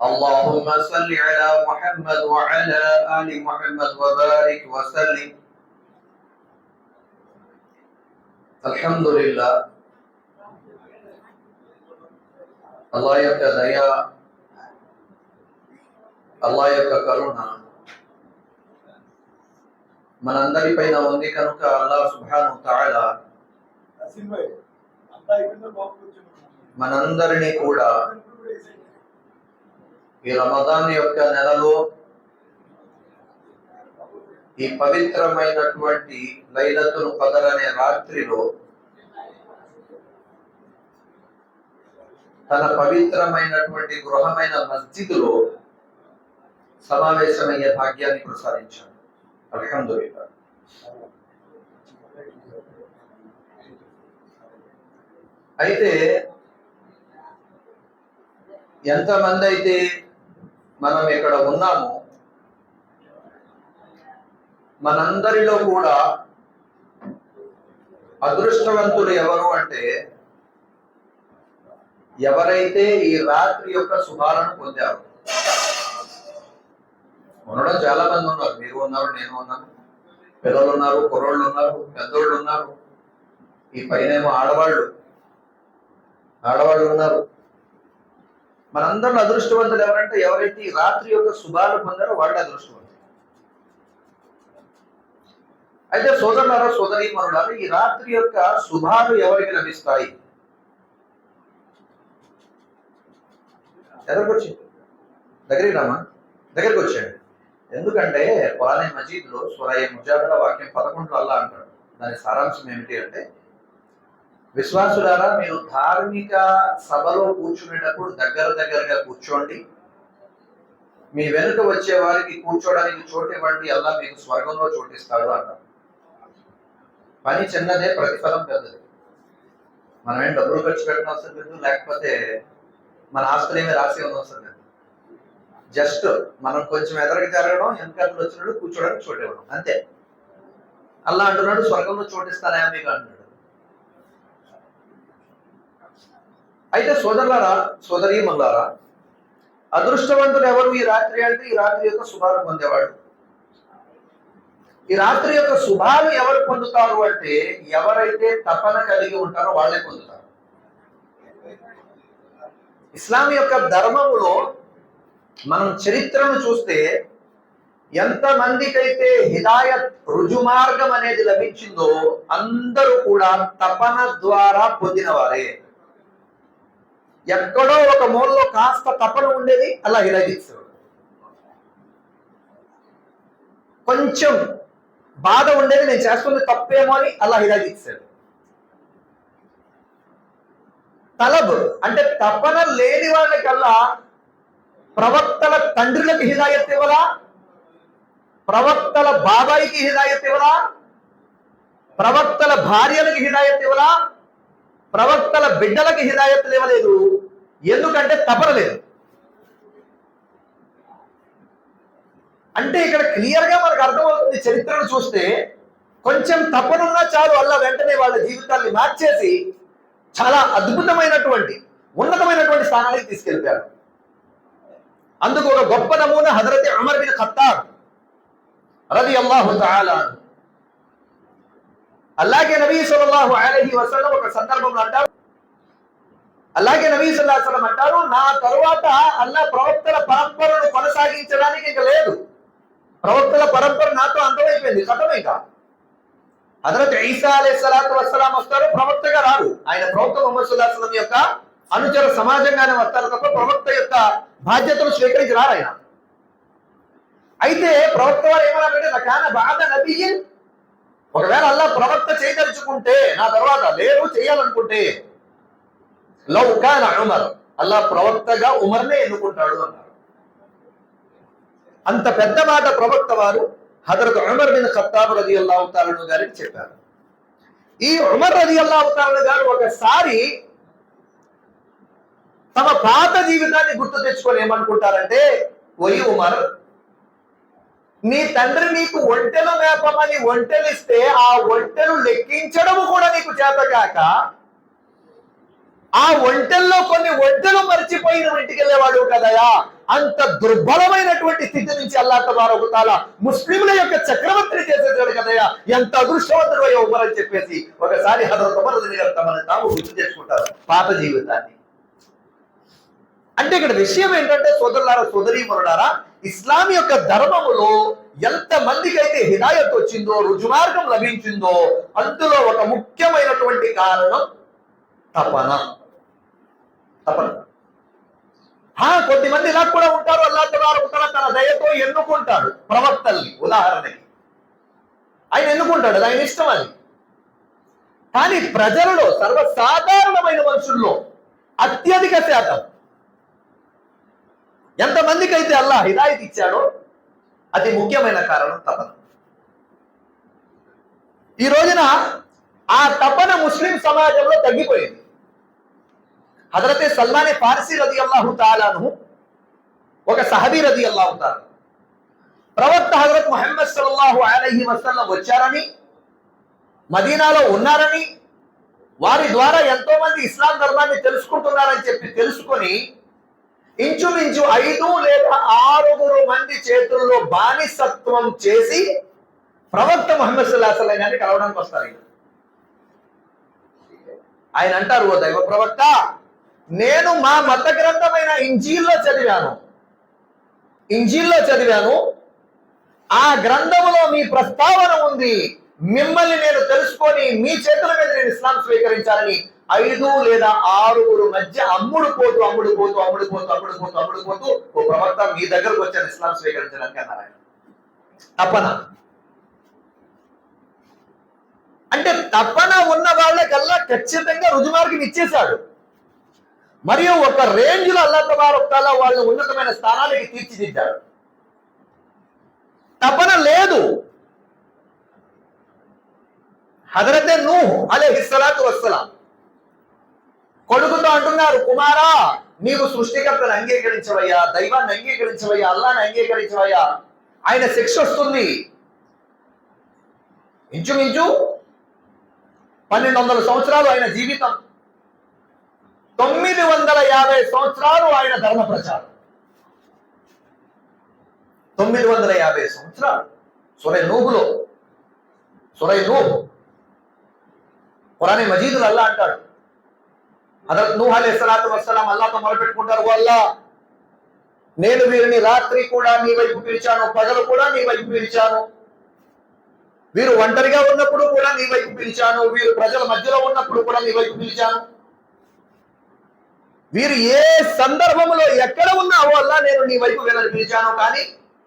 اللهم صل على محمد وعلى آل محمد وبارك وسلم الحمد لله అల్లా యొక్క దయ అల్లా యొక్క కరుణ మనందరిపైన ఉంది కనుక అల్లా సుభాను తాళ మనందరినీ కూడా ఈ రమదాన్ యొక్క నెలలో ఈ పవిత్రమైనటువంటి లైలతులు కదలనే రాత్రిలో తన పవిత్రమైనటువంటి గృహమైన మస్జిద్లో సమావేశమయ్యే భాగ్యాన్ని ప్రసాదించాడు. అల్హమ్దులిల్లా. అయితే ఎంతమంది అయితే మనం ఇక్కడ ఉన్నాము మనందరిలో కూడా అదృష్టవంతులు ఎవరు అంటే ఎవరైతే ఈ రాత్రి యొక్క శుభాలను పొందారు. ఉండడం చాలా మంది ఉన్నారు. మీరు ఉన్నారు నేను ఉన్నాను. పిల్లలు ఉన్నారు కుర్రోళ్ళు ఉన్నారు పెద్దోళ్ళు ఉన్నారు. ఈ పైనేమో ఆడవాళ్ళు. ఆడవాళ్ళు ఉన్నారు. మనందరం అదృష్టవంతులు ఎవరంటే ఎవరైతే ఈ రాత్రి యొక్క శుభాలు పొందారో వాళ్ళు అదృష్టవంతులు. అయితే సోదరులారా సోదరి మనులారా ఈ రాత్రి యొక్క శుభాలు ఎవరికి లభిస్తాయి? దగ్గరకు వచ్చి. దగ్గరికి రామా? దగ్గరికి వచ్చాడు. ఎందుకంటే కురానే మజీద్లో సురయ్య ముజాదల వాక్యం పదకొండు అల్లా అంటాడు. దాని సారాంశం ఏమిటి అంటే విశ్వాసులారా మీరు ధార్మిక సభలో కూర్చునేటప్పుడు దగ్గర దగ్గరగా కూర్చోండి. మీ వెనుక వచ్చే వారికి కూర్చోడానికి చోటు ఇవ్వండి అలా మీకు స్వర్గంలో చోటిస్తాడు అంటారు. పని చిన్నదే ప్రతిఫలం పెద్దది. మనం ఏం డబ్బులు ఖర్చు పెట్టడం అవసరం లేదు లేకపోతే మన ఆస్తులు ఏమి రాసి ఉన్న అవసరం లేదు. జస్ట్ మనం కొంచెం ఎదరికి జరగడం వెనకాతలు వచ్చినప్పుడు కూర్చోడానికి చోటు ఇవ్వడం అంతే. అల్లా అంటున్నాడు స్వర్గంలో చోటిస్తానా మీకు అంటున్నాడు. అయితే సోదరులారా సోదరీ మల్లారా అదృష్టవంతుడు ఎవరు? ఈ రాత్రి అంటే ఈ రాత్రి యొక్క శుభాలు పొందేవాడు. ఈ రాత్రి యొక్క శుభాలు ఎవరు పొందుతారు అంటే ఎవరైతే తపన కలిగి ఉంటారో వాళ్ళే పొందుతారు. ఇస్లాం యొక్క ధర్మములో మనం చరిత్రను చూస్తే ఎంత మందికైతే హిదాయత్ రుజుమార్గం అనేది లభించిందో అందరూ కూడా తపన ద్వారా పొందినవారే. ఎక్కడో ఒక మూలలో కాస్త తపన ఉండేది అలా హిదాయిస్తాడు కొంచెం బాధ ఉండేది నేను చేస్తుంది తప్పేమో అని అలా హిదాయిస్తాడు తలబ్ అంటే తపన లేని వాళ్ళకల్లా ప్రవక్తల తండ్రులకు హిదాయత్ ఇవ్వరా ప్రవక్తల బాబాయికి హిదాయత్ ఇవ్వరా ప్రవక్తల భార్యలకు హిదాయత్ ఇవ్వరా ప్రవక్తల బిడ్డలకి హిదాయత్ ఇవ్వలేదు ఎందుకంటే తపరలేదు అంటే ఇక్కడ క్లియర్గా మనకు అర్థమవుతుంది చరిత్రను చూస్తే కొంచెం తపనున్నా చాలు అల్ల వెంటనే వాళ్ళ జీవితాన్ని మార్చేసి చాలా అద్భుతమైనటువంటి ఉన్నతమైనటువంటి స్థానానికి తీసుకెళ్తారు అందుకు ఒక గొప్ప నమూనా హజరత్ అమర్ బిన్ ఖత్తాబ్ రది అల్లాహు తాలా అలాగే నబీ సల్లల్లాహు అలైహి వసల్లం ఒక సందర్భంలో అంటారు. అలాగే నబీ సల్లాహు వసల్లం అంటారు నా తరువాత అల్లా ప్రవక్తల పరంపరను కొనసాగించడానికి ఇంకా లేదు. ప్రవక్తల పరంపర నాతో అంతమైపోయింది కథం ఇంకా హజరత్ ఈసా అలే సలాతు వసలాం వస్తారు ప్రవక్తగా రారు. ఆయన ప్రవక్త ముహమ్మద్ సుల్లాహం యొక్క అనుచర సమాజంగానే వస్తారు తప్ప ప్రవక్త యొక్క బాధ్యతలు స్వీకరించి రారు ఆయన. అయితే ప్రవక్త వారు ఏమన్నారంటే నా కాన బాధ నబీయన్ ఒకవేళ అల్లా ప్రవక్త చేయదలుచుకుంటే నా తర్వాత లేరు చేయాలనుకుంటే లవ్ కాన ఉమర్ అల్లా ప్రవక్తగా ఉమర్నే ఎన్నుకుంటాడు అన్నారు. అంత పెద్ద మాట ప్రవక్త వారు హజరత్ ఉమర్ బిన్ ఖత్తాబ్ రది అల్లాహు గారికి చెప్పారు. ఈ ఉమర్ రది అల్లాహు గారు ఒకసారి తమ పాత జీవితాన్ని గుర్తు తెచ్చుకొని ఏమనుకుంటారంటే ఒయి ఉమర్ నీ తండ్రి నీకు ఒంటెలు మేపమని ఒంటెలు ఇస్తే ఆ ఒంటెలు లెక్కించడం కూడా నీకు చేత కాక ఆ ఒంటెల్లో కొన్ని ఒంటెలు మర్చిపోయిన ఇంటికి వెళ్ళేవాడు కదయా? అంత దుర్బలమైనటువంటి స్థితి నుంచి అల్లా తబారకుతాల ముస్లింల యొక్క చక్రవర్తిని చేసేసాడు కదయా? ఎంత అదృష్టవంతుడు ఉమర్ అని చెప్పేసి ఒకసారి తమను తమని తాము గుర్తు చేసుకుంటారు పాత జీవితాన్ని. అంటే ఇక్కడ విషయం ఏంటంటే సోదరులారా సోదరీమరులారా ఇస్లాం యొక్క ధర్మములో ఎంత మందికి అయితే హిదాయత్ వచ్చిందో రుజుమార్గం లభించిందో అందులో ఒక ముఖ్యమైనటువంటి కారణం తపన. తపన. కొద్దిమంది ఇలా కూడా ఉంటారు అల్లా తబారకుతల తన దయతో ఎన్నుకుంటాడు ప్రవక్తల్ని ఉదాహరణకి. ఆయన ఎన్నుకుంటాడు ఆయన ఇష్టం అది. కానీ ప్రజలలో సర్వసాధారణమైన మనుషుల్లో అత్యధిక శాతం ఎంతమందికి అయితే అల్లా హిదాయత్ ఇచ్చాడో అతి ముఖ్యమైన కారణం తపన. ఈ రోజున ఆ తపన ముస్లిం సమాజంలో తగ్గిపోయింది. హజరతే సల్మానే ఫార్సీ రది అల్లాహు తాలాను ఒక సహబీ రది అల్లాహు తాలా ప్రవక్త హజరత్ మొహమ్మద్ సల్లాహు అలహీ వసల్లం వచ్చారని మదీనాలో ఉన్నారని వారి ద్వారా ఎంతో మంది ఇస్లాం ధర్మాన్ని తెలుసుకుంటున్నారని చెప్పి తెలుసుకొని ఇంచుమించు ఐదు లేదా ఆరుగురు మంది చేతుల్లో బానిసత్వం చేసి ప్రవక్త మహమ్మద్ సల్లాహం కలవడానికి వస్తారు ఆయన అంటారు ఓ దైవ ప్రవక్త నేను మా మత గ్రంథమైన ఇంజీల్లో చదివాను. ఇంజీల్లో చదివాను. ఆ గ్రంథములో మీ ప్రస్తావన ఉంది. మిమ్మల్ని నేను తెలుసుకొని మీ చేతుల మీద నేను ఇస్లాం స్వీకరించాలని ఐదు లేదా ఆరుగురు మధ్య అమ్ముడు పోతూ అమ్ముడు పోతూ అమ్ముడు పోతూ అమ్ముడు పోతూ అమ్ముడు పోతూ ఓ ప్రవక్త మీ దగ్గరకు వచ్చాను ఇస్లాం స్వీకరించడానికి అన్నారు ఆయన తపన అంటే తపన ఉన్న వాళ్ళకల్లా ఖచ్చితంగా రుజుమార్గం ఇచ్చేశాడు. మరియు ఒక రేంజ్లో అల్లా తబారొక్తాల వాళ్ళని ఉన్నతమైన స్థానానికి తీర్చిదిద్దాడు. తపన లేదు. హజరతే నూహ్ అలే హిస్సలాతు వస్సలాం. కొడుకుతో అంటున్నారు కుమారా నీవు సృష్టికర్తను అంగీకరించవయ్యా దైవాన్ని అంగీకరించవయ్యా అల్లాని అంగీకరించవయ్యా. ఆయన శిక్ష వస్తుంది. ఇంచుమించు పన్నెండు వందల సంవత్సరాలు ఆయన జీవితం. తొమ్మిది వందల యాభై సంవత్సరాలు ఆయన ధర్మ ప్రచారం. తొమ్మిది వందల యాభై సంవత్సరాలు సురై నూహులో సురై నూహ్ పురాణి మజీదులు అల్లా అంటాడు. హజరత్ నూహ అలే సలాతు వసలాం అల్లాతో మొదలుపెట్టుకుంటారు నేను వీరిని రాత్రి కూడా నీ వైపు పిలిచాను పగలు కూడా నీ వైపు పిలిచాను. వీరు ఒంటరిగా ఉన్నప్పుడు కూడా నీ వైపు పిలిచాను వీరు ప్రజల మధ్యలో ఉన్నప్పుడు కూడా నీ వైపు పిలిచాను. వీరు ఏ సందర్భంలో ఎక్కడ ఉన్నావో అల్లా నేను నీ వైపు వీళ్ళని పిలిచాను కానీ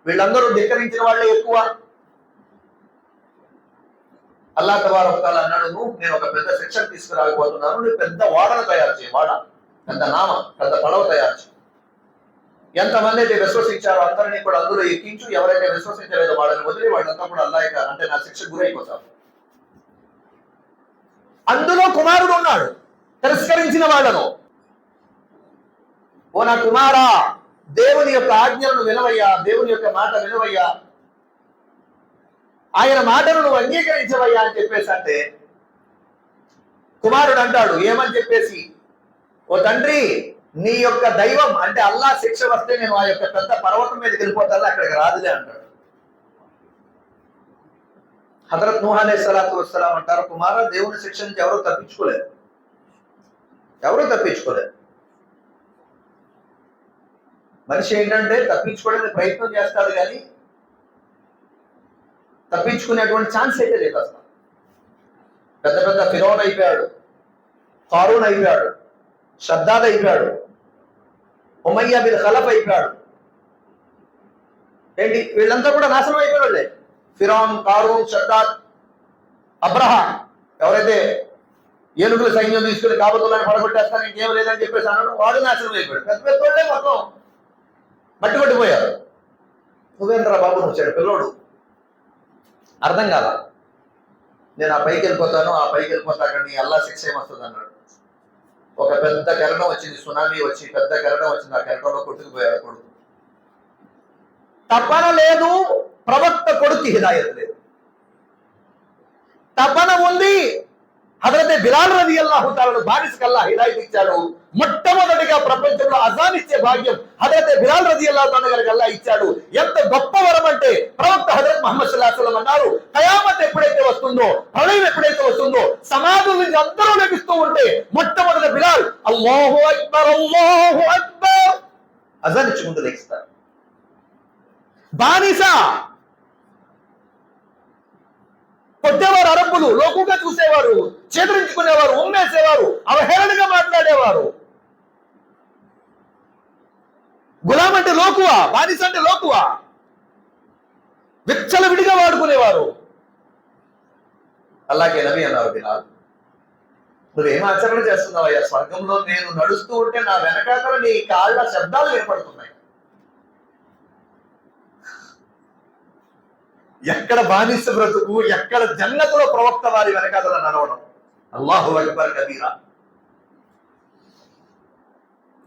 వీళ్ళందరూ ధిక్కరించిన వాళ్ళే ఎక్కువ. అల్లా తబారొక్కాల అన్నాడు నువ్వు నేను ఒక పెద్ద శిక్షణ తీసుకురాకపోతున్నాను నువ్వు పెద్ద వాడను తయారు చేయి వాడ పెద్ద నామ పెద్ద పడవ తయారు చేయి. ఎంతమంది అయితే విశ్వసించారో అందరినీ కూడా అందులో ఎక్కించు ఎవరైతే విశ్వసించలేదో వాళ్ళని వదిలి వాళ్ళంతా కూడా అల్లాయక అంటే నా శిక్ష గురైపోతారు. అందులో కుమారుడు ఉన్నాడు తిరస్కరించిన వాళ్ళను. ఓ నా కుమారా దేవుని యొక్క ఆజ్ఞలను వినవయ్యా దేవుని యొక్క మాట వినవయ్యా ఆయన మాటను నువ్వు అంగీకరించవయ్యా అని చెప్పేసి అంటే కుమారుడు అంటాడు ఏమని చెప్పేసి? ఓ తండ్రి నీ యొక్క దైవం అంటే అల్లా శిక్ష వస్తే నేను ఆ యొక్క పెద్ద పర్వతం మీదకి వెళ్ళిపోతాను అక్కడికి రాదులే అంటాడు. హజరత్ నూహ్ సలాతు వసలాం అంటారు కుమార దేవుని శిక్ష నుంచి ఎవరూ తప్పించుకోలేదు. ఎవరు తప్పించుకోలేదు. మనిషి ఏంటంటే తప్పించుకోవడానికి ప్రయత్నం చేస్తాడు కానీ తప్పించుకునేటువంటి ఛాన్స్ అయితే లేదు అసలు. పెద్ద పెద్ద ఫిరోన్ అయిపోయాడు. కారూన్ అయిపోయాడు. షద్దాద్ అయిపోయాడు. ఉమయ్య బిన్ ఖలఫ్ అయిపోయాడు. ఏంటి? వీళ్ళంతా కూడా నాశనం అయిపోయాడులే ఫిరాన్ కారూన్ షద్దాద్ అబ్రహ ఎవరైతే ఏనుగుల సైన్యం తీసుకుని కాబోతులని పడగొట్టేస్తాను ఇంకేం లేదని చెప్పేసి అన్నాడు వాడు నాశనం అయిపోయాడు. పెద్ద పెద్ద వాళ్ళే మొత్తం మట్టి కొట్టిపోయారు నువ్వేంద్ర బాబు వచ్చాడు పిల్లోడు. అర్థం కాల నేను ఆ పైకి వెళ్ళిపోతాను ఆ పైకి వెళ్ళిపోతా అక్కడ నీ అల్లా శిక్ష ఏమొస్తుంది అన్నాడు. ఒక పెద్ద కెరటం వచ్చింది సునామీ వచ్చి పెద్ద కెరటం వచ్చింది ఆ కెరటంలో కొట్టుకుపోయాడు కొడుకు. తపన లేదు ప్రవక్త కొడుకు హిదాయత్ లేదు. తపన ఉంది హజరతే బిలాల్ రవి అల్లాహుతాలను తాలను కల్లా హిదాయత్ ఇచ్చాడు. మొట్టమొదటిగా ప్రపంచంలో అజాన్ ఇచ్చే భాగ్యం హజరతే బిలాల్ రది అల్లా తన గారికి అల్లా ఇచ్చాడు. ఎంత గొప్ప వరం అంటే ప్రవక్త హజరత్ మహమ్మద్ సల్లాహం అన్నారు కయామత్ ఎప్పుడైతే వస్తుందో ప్రళయం ఎప్పుడైతే వస్తుందో సమాజం నుంచి అందరూ లభిస్తూ ఉంటే మొట్టమొదటి బిలాల్ అల్లాహు అక్బర్ అల్లాహు అక్బర్ అజాన్ ఇచ్చి ముందు లేస్తారు బానిస కొట్టేవారు అరబ్బులు లోకుగా చూసేవారు చేదరించుకునేవారు ఉమ్మేసేవారు అవహేళనగా మాట్లాడేవారు. గులాం అంటే లోకువా? బానిస అంటే లోకువా? విచ్చలవిడిగా వాడుకునేవారు. అలాగే నవి అన్నారు బిలాల్ నువ్వేం ఆచరణ చేస్తున్నావయ్యా? స్వర్గంలో నేను నడుస్తూ ఉంటే నా వెనకాతల నీ కాళ్ళ శబ్దాలు వినపడుతున్నాయి. ఎక్కడ బానిస బ్రతుకు ఎక్కడ జన్నతుల ప్రవక్త వారి వెనకాతల నడవడం. అల్లాహు అక్బర్ కబీరా.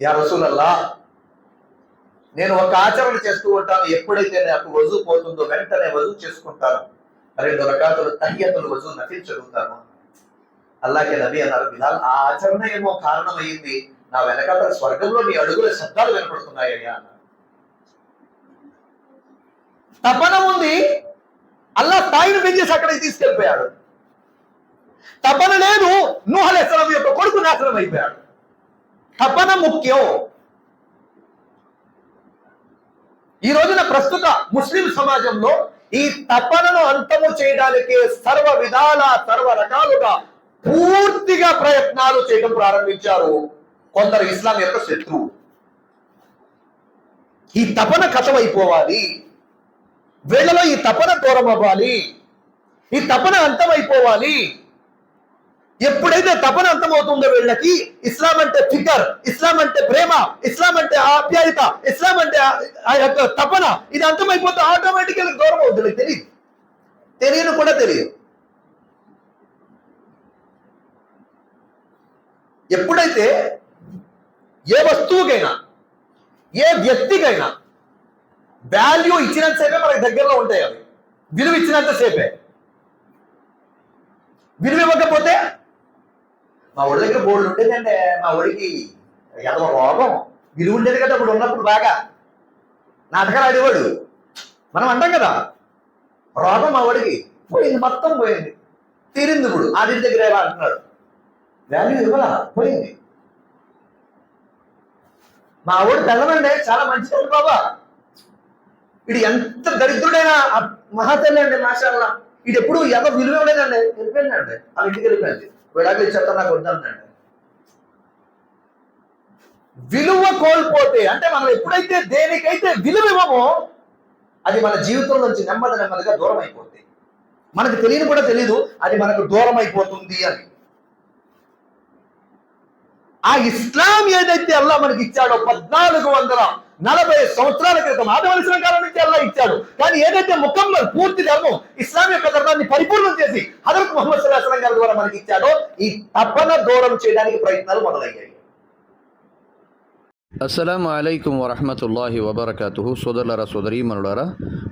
యా రసూలల్లా నేను ఒక ఆచరణ చేస్తూ ఉంటాను. ఎప్పుడైతే నాకు వజు పోతుందో వెంటనే వజు చేసుకుంటాను. రెండు రకాలు తహియతులు వజు నఫిల్ చదువుతాను అల్లాకే నబీ అన్నారు బిలాల్ ఆ ఆచరణ ఏమో కారణమైంది నా వెనకాల స్వర్గంలో నీ అడుగుల శబ్దాలు వినపడుతున్నాయ్యా అన్నారు. తపన ఉంది అల్లా స్థాయిని పెంచేసి అక్కడికి తీసుకెళ్ళిపోయాడు? తపన లేదు నూహలేశ్వరం యొక్క కొడుకు నాశనం అయిపోయాడు. తపన ముఖ్యం. ఈ రోజున ప్రస్తుత ముస్లిం సమాజంలో ఈ తపనను అంతము చేయడానికి సర్వ విధాల సర్వ రకాలుగా పూర్తిగా ప్రయత్నాలు చేయడం ప్రారంభించారు కొందరు ఇస్లాం యొక్క శత్రువు. ఈ తపన కథమైపోవాలి. వీళ్ళలో ఈ తపన దూరం అవ్వాలి ఈ తపన అంతమైపోవాలి. ఎప్పుడైతే తపన అంతమవుతుందో వీళ్ళకి ఇస్లాం అంటే ఫికర్ ఇస్లాం అంటే ప్రేమ ఇస్లాం అంటే ఆప్యాయత ఇస్లాం అంటే ఆ- యొక్క తపన ఇది అంతమైపోతే ఆటోమేటిక్గా దూరం అవుతుంది వీళ్ళకి తెలియదు తెలియను కూడా తెలియదు. ఎప్పుడైతే ఏ వస్తువుకైనా ఏ వ్యక్తికైనా వాల్యూ ఇచ్చినంత సేపే మనకి దగ్గరలో ఉంటాయి అవి. విలువ ఇచ్చినంత సేపే. విలువ ఇవ్వకపోతే మా ఒడి దగ్గర బోర్డు ఉండేదంటే మా ఒడికి ఎదవ రోగం. విలువ ఉండేది కదా అప్పుడు ఉన్నప్పుడు బాగా. నాటకాలు ఆడేవాడు మనం అంటాం కదా రోగం మా ఒడికి పోయింది మొత్తం పోయింది. తీరింది ఇప్పుడు. ఆడి దగ్గర ఎలా అంటున్నాడు. వాల్యూ ఇవ్వాల? పోయింది. మా ఊడి పెళ్ళమండి చాలా మంచిది బాబా. ఇది ఎంత దరిద్రుడైనా ఆ మహాతల్లి అండి మాషాల్లా. ఇది ఎప్పుడు ఎవ విలువ ఇవ్వలేదండి. వెళ్ళిపోయిందండి. వాళ్ళ ఇంటికి వెళ్ళిపోయింది. విడాకులు ఇచ్చేస్తా నాకు వద్దండి విలువ కోల్పోతే అంటే మనం ఎప్పుడైతే దేనికైతే విలువ ఇవ్వమో అది మన జీవితం నుంచి నెమ్మది నెమ్మదిగా దూరం అయిపోతుంది మనకు తెలియని కూడా తెలియదు అది మనకు దూరం అయిపోతుంది అని. ఆ ఇస్లాం ఏదైతే అల్లా మనకి ఇచ్చాడో పద్నాలుగు వందల నలభై సంవత్సరాల క్రితం ఆదవలసిన కాలం నుంచి అల్లా ఇచ్చాడు. కానీ ఏదైతే ముకమ్మల్ పూర్తి ధర్మం ఇస్లాం యొక్క ధర్మాన్ని పరిపూర్ణం చేసి హజరత్ ముహమ్మద్ సల్లాహం గారి ద్వారా మనకి ఇచ్చాడో ఈ తపన దూరం చేయడానికి ప్రయత్నాలు మొదలయ్యాయి. అస్సలం అయికం వరహమతుల్లాహి వబర్కతుహు. సోదరులరా సోదరీమనులారా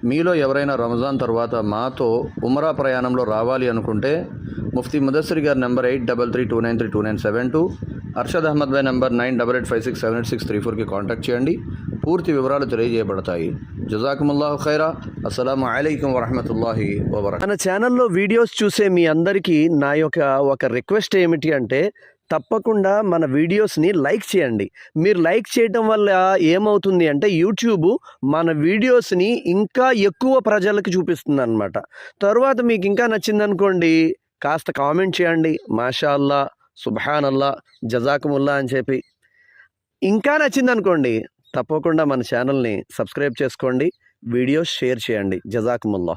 మీలో ఎవరైనా రంజాన్ తర్వాత మాతో ఉమరా ప్రయాణంలో రావాలి అనుకుంటే ముఫ్తీ ముదస్సరి గారి number eight double three two nine three two nine seven two Arshad Ahmad bhai number nine double eight five six seven eight six three ఫోర్కి కాంటాక్ట్ చేయండి. పూర్తి వివరాలు తెలియజేయబడతాయి. జజాకుముల్లాహు ఖైరా. అస్సలం అయికం వరహమతుల్లాహి వబర్కతు మన ఛానల్లో వీడియోస్ చూసే మీ అందరికీ నా యొక్క ఒక రిక్వెస్ట్ ఏమిటి అంటే తప్పకుండా మన వీడియోస్ని లైక్ చేయండి. మీరు లైక్ చేయటం వల్ల ఏమవుతుంది అంటే యూట్యూబ్ మన వీడియోస్ని ఇంకా ఎక్కువ ప్రజలకు చూపిస్తుంది అనమాట తర్వాత మీకు ఇంకా నచ్చిందనుకోండి కాస్త కామెంట్ చేయండి. మాషా అల్లా అల్లా జజాకుముల్లా అని చెప్పి. ఇంకా నచ్చిందనుకోండి తప్పకుండా మన ఛానల్ని సబ్స్క్రైబ్ చేసుకోండి. వీడియోస్ షేర్ చేయండి. జజాకుముల్లా.